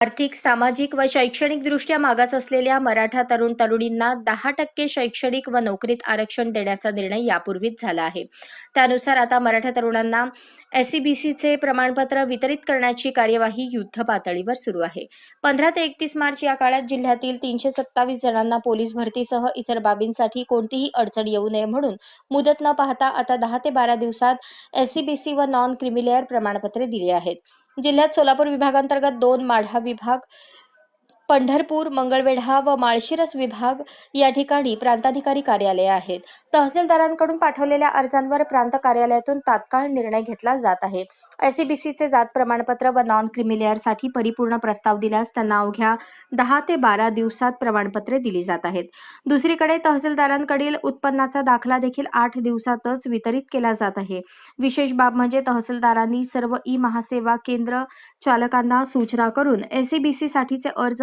आर्थिक सामाजिक व शैक्षणिकदृष्ट्या मागास असलेल्या मराठा तरुण तरुणींना दहा टक्के शैक्षणिक व नोकरीत आरक्षण देण्याचा निर्णय यापूर्वीच झाला आहे. त्यानुसार आता मराठा तरुणांना एससीबीसीचे प्रमाणपत्र वितरित करण्याची कार्यवाही युद्ध पातळीवर सुरू आहे. पंधरा ते एकतीस मार्च या काळात जिल्ह्यातील तीनशे सत्तावीस जणांना पोलीस भरतीसह इतर बाबींसाठी कोणतीही अडचण येऊ नये म्हणून मुदत न पाहता आता दहा ते बारा दिवसात एससीबीसी व नॉन क्रिमिलेअर प्रमाणपत्रे दिली आहेत. जिल्ह्यात सोलापूर विभागांतर्गत दोन माढा विभाग पंढरपूर मंगळवेढा व माळशिरस विभाग या ठिकाणी प्रांताधिकारी कार्यालये आहेत. तहसीलदारांकडून पाठवलेल्या अर्जांवर प्रांत कार्यालयातून तात्काळ निर्णय घेतला जात आहे. एससीबीसीचे जात प्रमाणपत्र व नॉन क्रिमिलेअरसाठी परिपूर्ण प्रस्ताव दिल्यास त्यांना अवघ्या दहा ते बारा दिवसात प्रमाणपत्रे दिली जात आहेत. दुसरीकडे तहसीलदारांकडील उत्पन्नाचा दाखला देखील आठ दिवसातच वितरित केला जात आहे. विशेष बाब म्हणजे तहसीलदारांनी सर्व ई महासेवा केंद्र चालकांना सूचना करून एससीबीसीसाठीचे अर्ज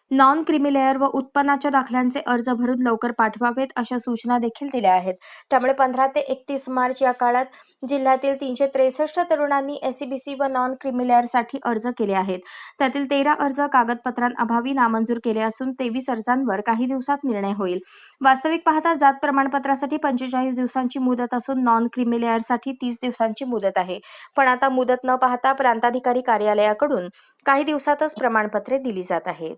नॉन क्रिमिलेअर व उत्पन्नाच्या दाखल्यांचे अर्ज भरून लवकर पाठवावेत अशा सूचना देखील दिल्या आहेत. त्यामुळे पंधरा ते एकतीस मार्च या काळात जिल्ह्यातील तीनशे त्रेसष्ट तरुणांनी एससीबीसी व नॉन क्रिमिलेअरसाठी अर्ज केले आहेत. त्यातील तेरा अर्ज कागदपत्रांअभावी नामंजूर केले असून तेवीस अर्जांवर काही दिवसात निर्णय होईल. वास्तविक पाहता जात प्रमाणपत्रासाठी पंचेचाळीस दिवसांची मुदत असून नॉन क्रिमिलेअरसाठी तीस दिवसांची मुदत आहे. पण आता मुदत न पाहता प्रांताधिकारी कार्यालयाकडून काही दिवसातच प्रमाणपत्रे दिली जात आहेत.